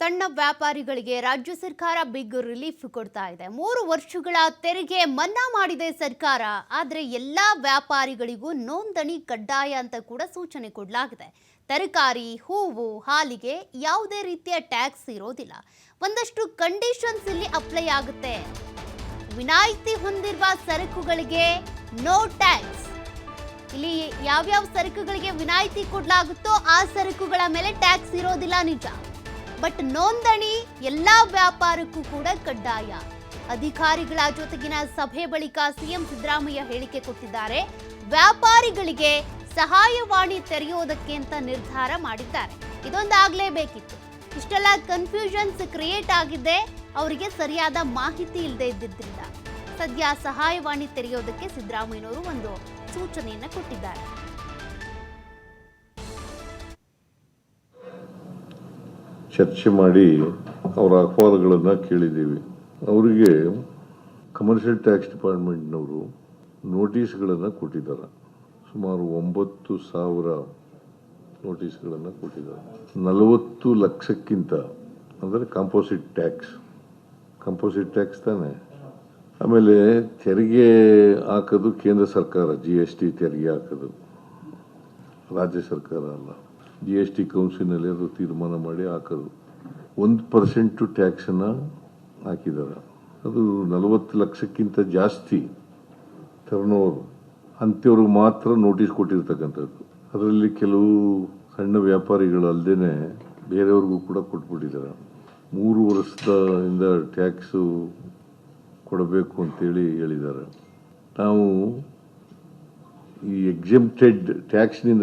ಸಣ್ಣ ವ್ಯಾಪಾರಿಗಳಿಗೆ ರಾಜ್ಯ ಸರ್ಕಾರ ಬಿಗ್ ರಿಲೀಫ್ ಕೊಡ್ತಾ ಇದೆ. ಮೂರು ವರ್ಷಗಳ ತೆರಿಗೆ ಮನ್ನಾ ಮಾಡಿದೆ ಸರ್ಕಾರ. ಆದರೆ ಎಲ್ಲ ವ್ಯಾಪಾರಿಗಳಿಗೂ ನೋಂದಣಿ ಕಡ್ಡಾಯ ಅಂತ ಕೂಡ ಸೂಚನೆ ಕೊಡಲಾಗಿದೆ. ತರಕಾರಿ, ಹೂವು, ಹಾಲಿಗೆ ಯಾವುದೇ ರೀತಿಯ ಟ್ಯಾಕ್ಸ್ ಇರೋದಿಲ್ಲ. ಒಂದಷ್ಟು ಕಂಡೀಷನ್ಸ್ ಇಲ್ಲಿ ಅಪ್ಲೈ ಆಗುತ್ತೆ. ವಿನಾಯಿತಿ ಹೊಂದಿರುವ ಸರಕುಗಳಿಗೆ ನೋ ಟ್ಯಾಕ್ಸ್. ಇಲ್ಲಿ ಯಾವ್ಯಾವ ಸರಕುಗಳಿಗೆ ವಿನಾಯಿತಿ ಕೊಡಲಾಗುತ್ತೋ ಆ ಸರಕುಗಳ ಮೇಲೆ ಟ್ಯಾಕ್ಸ್ ಇರೋದಿಲ್ಲ ನಿಜ. ಬಟ್ ನೋಂದಣಿ ಎಲ್ಲ ವ್ಯಾಪಾರಕ್ಕೂ ಕೂಡ ಕಡ್ಡಾಯ. ಅಧಿಕಾರಿಗಳ ಜೊತೆಗಿನ ಸಭೆ ಬಳಿಕ ಸಿಎಂ ಸಿದ್ದರಾಮಯ್ಯ ಹೇಳಿಕೆ ಕೊಟ್ಟಿದ್ದಾರೆ. ವ್ಯಾಪಾರಿಗಳಿಗೆ ಸಹಾಯವಾಣಿ ತೆರೆಯೋದಕ್ಕೆ ಅಂತ ನಿರ್ಧಾರ ಮಾಡಿದ್ದಾರೆ. ಇದೊಂದಾಗಲೇಬೇಕಿತ್ತು ಇಷ್ಟೆಲ್ಲ ಕನ್ಫ್ಯೂಷನ್ಸ್ ಕ್ರಿಯೇಟ್ ಆಗಿದೆ. ಅವರಿಗೆ ಸರಿಯಾದ ಮಾಹಿತಿ ಇಲ್ಲದೆ ಇದ್ದಿದ್ದರಿಂದ ಸದ್ಯ ಸಹಾಯವಾಣಿ ತೆರೆಯೋದಕ್ಕೆ ಸಿದ್ದರಾಮಯ್ಯನವರು ಒಂದು ಸೂಚನೆಯನ್ನು ಕೊಟ್ಟಿದ್ದಾರೆ. ಚರ್ಚೆ ಮಾಡಿ ಅವರ ಅಹವಾಲುಗಳನ್ನು ಕೇಳಿದ್ದೀವಿ. ಅವರಿಗೆ ಕಮರ್ಷಿಯಲ್ ಟ್ಯಾಕ್ಸ್ ಡಿಪಾರ್ಟ್ಮೆಂಟ್ನವರು ನೋಟಿಸ್ಗಳನ್ನು ಕೊಟ್ಟಿದ್ದಾರೆ. ಸುಮಾರು ಒಂಬತ್ತು ಸಾವಿರ ನೋಟಿಸ್ಗಳನ್ನು ಕೊಟ್ಟಿದ್ದಾರೆ. ನಲವತ್ತು ಲಕ್ಷಕ್ಕಿಂತ, ಅಂದರೆ ಕಾಂಪೋಸಿಟ್ ಟ್ಯಾಕ್ಸ್ ಕಾಂಪೋಸಿಟ್ ಟ್ಯಾಕ್ಸ್ ತಾನೆ. ಆಮೇಲೆ ತೆರಿಗೆ ಹಾಕೋದು ಕೇಂದ್ರ ಸರ್ಕಾರ ಜಿ ಎಸ್ ಟಿ ತೆರಿಗೆ ಹಾಕೋದು. ರಾಜ್ಯ ಸರ್ಕಾರ ಅಲ್ಲ. ಜಿ ಎಸ್ ಟಿ ಕೌನ್ಸಿಲ್ನಲ್ಲಿ ಅದು ತೀರ್ಮಾನ ಮಾಡಿ ಹಾಕೋದು. ಒಂದು ಪರ್ಸೆಂಟು ಟ್ಯಾಕ್ಸನ್ನು ಹಾಕಿದ್ದಾರೆ ಅದು ನಲವತ್ತು ಲಕ್ಷಕ್ಕಿಂತ ಜಾಸ್ತಿ ಟರ್ನ್ ಓವರ್ ಅಂಥವ್ರಿಗೆ ಮಾತ್ರ ನೋಟಿಸ್ ಕೊಟ್ಟಿರ್ತಕ್ಕಂಥದ್ದು. ಅದರಲ್ಲಿ ಕೆಲವು ಸಣ್ಣ ವ್ಯಾಪಾರಿಗಳು ಅಲ್ಲದೆ ಬೇರೆಯವ್ರಿಗೂ ಕೂಡ ಕೊಟ್ಬಿಟ್ಟಿದ್ದಾರೆ. ಮೂರು ವರ್ಷದಿಂದ ಟ್ಯಾಕ್ಸು ಕೊಡಬೇಕು ಅಂತೇಳಿ ಹೇಳಿದ್ದಾರೆ. ನಾವು ಈ ಎಕ್ಸಿಮ್ಟೆಡ್ ಟ್ಯಾಕ್ಸ್ನಿಂದ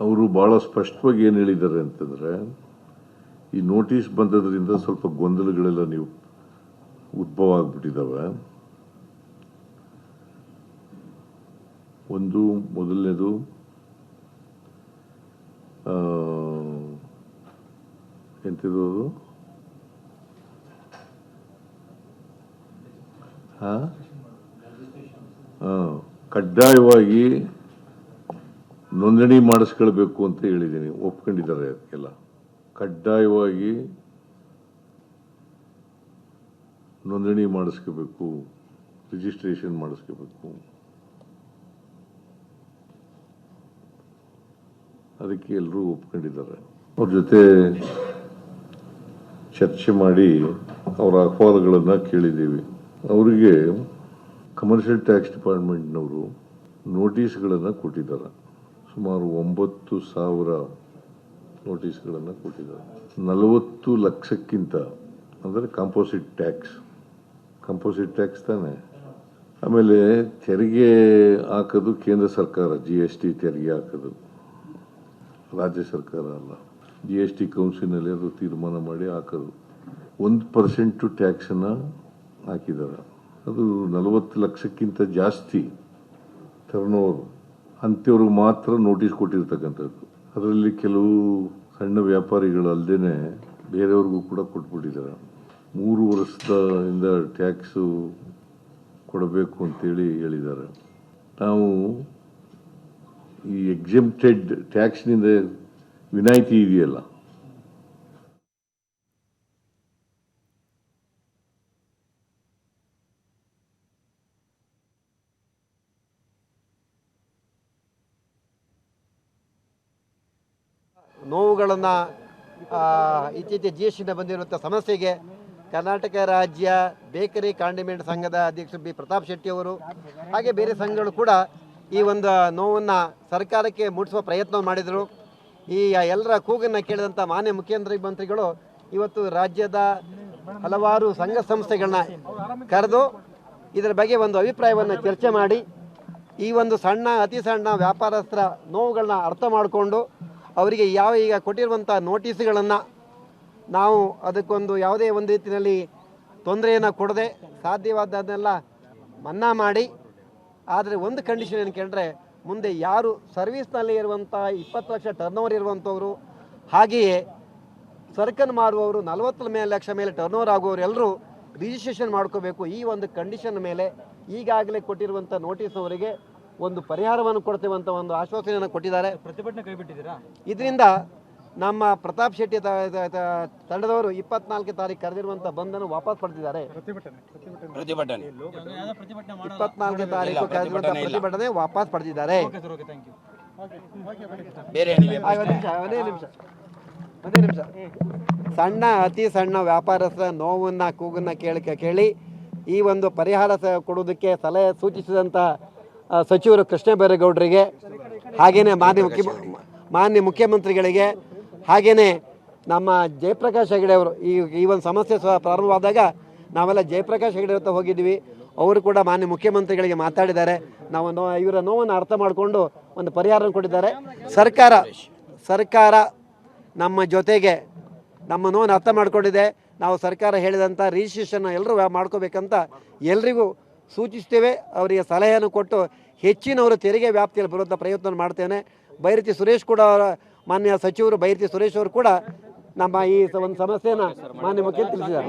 ಅವರು ಭಾಳ ಸ್ಪಷ್ಟವಾಗಿ ಏನು ಹೇಳಿದ್ದಾರೆ ಅಂತಂದರೆ ಈ ನೋಟಿಸ್ ಬಂದದ್ರಿಂದ ಸ್ವಲ್ಪ ಗೊಂದಲಗಳೆಲ್ಲ ನೀವು ಉದ್ಭವ ಆಗ್ಬಿಟ್ಟಿದ್ದಾವೆ ಒಂದು ಮೊದಲನೇದು ಎಂತಿದು ಹಾ, ಕಡ್ಡಾಯವಾಗಿ ನೋಂದಣಿ ಮಾಡಿಸ್ಕೊಳ್ಬೇಕು ಅಂತ ಹೇಳಿದ್ದೀನಿ. ಒಪ್ಕೊಂಡಿದ್ದಾರೆ ಅದಕ್ಕೆಲ್ಲ ಕಡ್ಡಾಯವಾಗಿ ನೋಂದಣಿ ಮಾಡಿಸ್ಕೋಬೇಕು ರಿಜಿಸ್ಟ್ರೇಷನ್ ಮಾಡಿಸ್ಕೋಬೇಕು ಅದಕ್ಕೆ ಎಲ್ಲರೂ ಒಪ್ಕೊಂಡಿದ್ದಾರೆ. ಅವ್ರ ಜೊತೆ ಚರ್ಚೆ ಮಾಡಿ ಅವರ ಅಹವಾಲುಗಳನ್ನು ಕೇಳಿದ್ದೀವಿ. ಅವರಿಗೆ ಕಮರ್ಷಿಯಲ್ ಟ್ಯಾಕ್ಸ್ ಡಿಪಾರ್ಟ್ಮೆಂಟ್ನವರು ನೋಟಿಸ್ಗಳನ್ನು ಕೊಟ್ಟಿದ್ದಾರೆ. ಸುಮಾರು ಒಂಬತ್ತು ಸಾವಿರ ನೋಟಿಸ್ಗಳನ್ನು ಕೊಟ್ಟಿದ್ದಾರೆ. ನಲವತ್ತು ಲಕ್ಷಕ್ಕಿಂತ, ಅಂದರೆ ಕಾಂಪೋಸಿಟ್ ಟ್ಯಾಕ್ಸ್ ಕಾಂಪೋಸಿಟ್ ಟ್ಯಾಕ್ಸ್ ತಾನೆ. ಆಮೇಲೆ ತೆರಿಗೆ ಹಾಕೋದು ಕೇಂದ್ರ ಸರ್ಕಾರ ಜಿ ಎಸ್ ಟಿ ತೆರಿಗೆ ಹಾಕೋದು. ರಾಜ್ಯ ಸರ್ಕಾರ ಅಲ್ಲ. ಜಿ ಎಸ್ ಟಿ ಕೌನ್ಸಿಲ್ನಲ್ಲಿ ಅದು ತೀರ್ಮಾನ ಮಾಡಿ ಹಾಕೋದು. ಒಂದು ಪರ್ಸೆಂಟು ಟ್ಯಾಕ್ಸನ್ನು ಹಾಕಿದ್ದಾರೆ. ಅದು ನಲವತ್ತು ಲಕ್ಷಕ್ಕಿಂತ ಜಾಸ್ತಿ ಟರ್ನ್ ಅಂಥವ್ರಿಗೆ ಮಾತ್ರ ನೋಟಿಸ್ ಕೊಟ್ಟಿರ್ತಕ್ಕಂಥದ್ದು. ಅದರಲ್ಲಿ ಕೆಲವು ಸಣ್ಣ ವ್ಯಾಪಾರಿಗಳು ಅಲ್ಲದೆ ಬೇರೆಯವ್ರಿಗೂ ಕೂಡ ಕೊಟ್ಬಿಟ್ಟಿದ್ದಾರೆ. ಮೂರು ವರ್ಷದಿಂದ ಟ್ಯಾಕ್ಸು ಕೊಡಬೇಕು ಅಂತೇಳಿ ಹೇಳಿದ್ದಾರೆ. ನಾವು ಈ ಎಕ್ಸಿಮ್ಟೆಡ್ ಟ್ಯಾಕ್ಸ್ನಿಂದ ವಿನಾಯಿತಿ ಇದೆಯಲ್ಲ ನೋವುಗಳನ್ನು ಇತ್ತೀಚೆ ಜಿ ಎಸ್ ಟಿಯಿಂದ ಬಂದಿರುವಂಥ ಸಮಸ್ಯೆಗೆ ಕರ್ನಾಟಕ ರಾಜ್ಯ ಬೇಕರಿ ಕಾಂಡಿಮೆಂಟ್ ಸಂಘದ ಅಧ್ಯಕ್ಷ ಬಿ. ಪ್ರತಾಪ್ ಶೆಟ್ಟಿ ಅವರು, ಹಾಗೆ ಬೇರೆ ಸಂಘಗಳು ಕೂಡ ಈ ಒಂದು ನೋವನ್ನು ಸರ್ಕಾರಕ್ಕೆ ಮುಟ್ಟಿಸುವ ಪ್ರಯತ್ನ ಮಾಡಿದರು. ಈ ಎಲ್ಲರ ಕೂಗನ್ನು ಕೇಳಿದಂಥ ಮಾನ್ಯ ಮಂತ್ರಿಗಳು ಇವತ್ತು ರಾಜ್ಯದ ಹಲವಾರು ಸಂಘ ಸಂಸ್ಥೆಗಳನ್ನ ಕರೆದು ಇದರ ಬಗ್ಗೆ ಒಂದು ಅಭಿಪ್ರಾಯವನ್ನು ಚರ್ಚೆ ಮಾಡಿ, ಈ ಒಂದು ಸಣ್ಣ, ಅತಿ ಸಣ್ಣ ವ್ಯಾಪಾರಸ್ಥರ ನೋವುಗಳನ್ನ ಅರ್ಥ ಮಾಡಿಕೊಂಡು ಅವರಿಗೆ ಯಾವ ಈಗ ಕೊಟ್ಟಿರುವಂಥ ನೋಟಿಸ್ಗಳನ್ನು ನಾವು ಅದಕ್ಕೊಂದು ಯಾವುದೇ ಒಂದು ರೀತಿಯಲ್ಲಿ ತೊಂದರೆಯನ್ನು ಕೊಡದೆ ಸಾಧ್ಯವಾದದನ್ನೆಲ್ಲ ಮನ್ನಾ ಮಾಡಿ, ಆದರೆ ಒಂದು ಕಂಡೀಷನ್ ಏನು ಕೇಳಿದ್ರೆ ಮುಂದೆ ಯಾರು ಸರ್ವಿಸ್ನಲ್ಲಿ ಇರುವಂಥ ಇಪ್ಪತ್ತು ಲಕ್ಷ ಟರ್ನ್ ಓವರ್ ಇರುವಂಥವರು, ಹಾಗೆಯೇ ಸರ್ಕನ್ ಮಾರುವವರು ನಲವತ್ತು ಮೇಲೆ ಲಕ್ಷ ಮೇಲೆ ಟರ್ನ್ ಓವರ್ ಆಗುವವರು ಎಲ್ಲರೂ ರಿಜಿಸ್ಟ್ರೇಷನ್ ಮಾಡ್ಕೋಬೇಕು ಈ ಒಂದು ಕಂಡೀಷನ್ ಮೇಲೆ ಈಗಾಗಲೇ ಕೊಟ್ಟಿರುವಂಥ ನೋಟಿಸ್ನವರಿಗೆ ಒಂದು ಪರಿಹಾರವನ್ನು ಕೊಡ್ತೇವೆ ಅಂತ ಒಂದು ಆಶ್ವಾಸನೆಯನ್ನು ಕೊಟ್ಟಿದ್ದಾರೆ. ಪ್ರತಿಭಟನೆ ಕೈ ಬಿಟ್ಟಿದ್ದೀರಾ ಇದರಿಂದ ನಮ್ಮ ಪ್ರತಾಪ್ ಶೆಟ್ಟಿ ತಂಡದವರು ಇಪ್ಪತ್ನಾಲ್ಕನೇ ತಾರೀಕು ಕರೆದಿರುವಂತಹ ಬಂದನ್ನು ವಾಪಸ್ ಪಡೆದಿದ್ದಾರೆ. ಇಪ್ಪತ್ನಾಲ್ಕನೇ ತಾರೀಕು ಕರೆದಿರುವಂತಹ ಪ್ರತಿಭಟನೆ ವಾಪಸ್ ಪಡೆದಿದ್ದಾರೆ. ಸಣ್ಣ ಅತಿ ಸಣ್ಣ ವ್ಯಾಪಾರಸ್ಥ ನೋವನ್ನ ಕೂಗನ್ನ ಕೇಳಿ ಕೇಳಿ ಈ ಒಂದು ಪರಿಹಾರ ಕೊಡುವುದಕ್ಕೆ ಸಲಹೆ ಸೂಚಿಸಿದಂಥ ಆ, ಸಚಿವರು ಕೃಷ್ಣ ಬೈರೇಗೌಡರಿಗೆ ಹಾಗೆಯೇ ಮಾನ್ಯ ಮುಖ್ಯ ಮಾನ್ಯ ಮುಖ್ಯಮಂತ್ರಿಗಳಿಗೆ ಹಾಗೆಯೇ ನಮ್ಮ ಜಯಪ್ರಕಾಶ್ ಹೆಗಡೆ ಅವರು, ಈ ಈ ಒಂದು ಸಮಸ್ಯೆ ಸಹ ಪ್ರಾರಂಭವಾದಾಗ ನಾವೆಲ್ಲ ಜಯಪ್ರಕಾಶ್ ಹೆಗಡೆ ಹತ್ರ ಹೋಗಿದ್ವಿ. ಅವರು ಕೂಡ ಮಾನ್ಯ ಮುಖ್ಯಮಂತ್ರಿಗಳಿಗೆ ಮಾತಾಡಿದ್ದಾರೆ. ನಾವು ನೋ, ಇವರ ನೋವನ್ನು ಅರ್ಥ ಮಾಡಿಕೊಂಡು ಒಂದು ಪರಿಹಾರ ಕೊಟ್ಟಿದ್ದಾರೆ. ಸರ್ಕಾರ ಸರ್ಕಾರ ನಮ್ಮ ಜೊತೆಗೆ ನಮ್ಮ ನೋವನ್ನು ಅರ್ಥ ಮಾಡಿಕೊಂಡಿದೆ. ನಾವು ಸರ್ಕಾರ ಹೇಳಿದಂಥ ರಿಜಿಸ್ಟ್ರೇಷನ್ ಎಲ್ಲರೂ ಮಾಡ್ಕೋಬೇಕಂತ ಎಲ್ರಿಗೂ ಸೂಚಿಸ್ತೇವೆ. ಅವರಿಗೆ ಸಲಹೆಯನ್ನು ಕೊಟ್ಟು ಹೆಚ್ಚಿನವರು ತೆರಿಗೆ ವ್ಯಾಪ್ತಿಯಲ್ಲಿ ಬರುವಂಥ ಪ್ರಯತ್ನ ಮಾಡ್ತೇನೆ. ಬೈರತಿ ಸುರೇಶ್ ಕೂಡ ಅವರ ಮಾನ್ಯ ಸಚಿವರು, ಬೈರತಿ ಸುರೇಶ್ ಅವರು ಕೂಡ ನಮ್ಮ ಈ ಒಂದು ಸಮಸ್ಯೆನ ಮಾನ್ಯ ಮುಖ್ಯ ತಿಳಿಸಿದ್ದಾರೆ.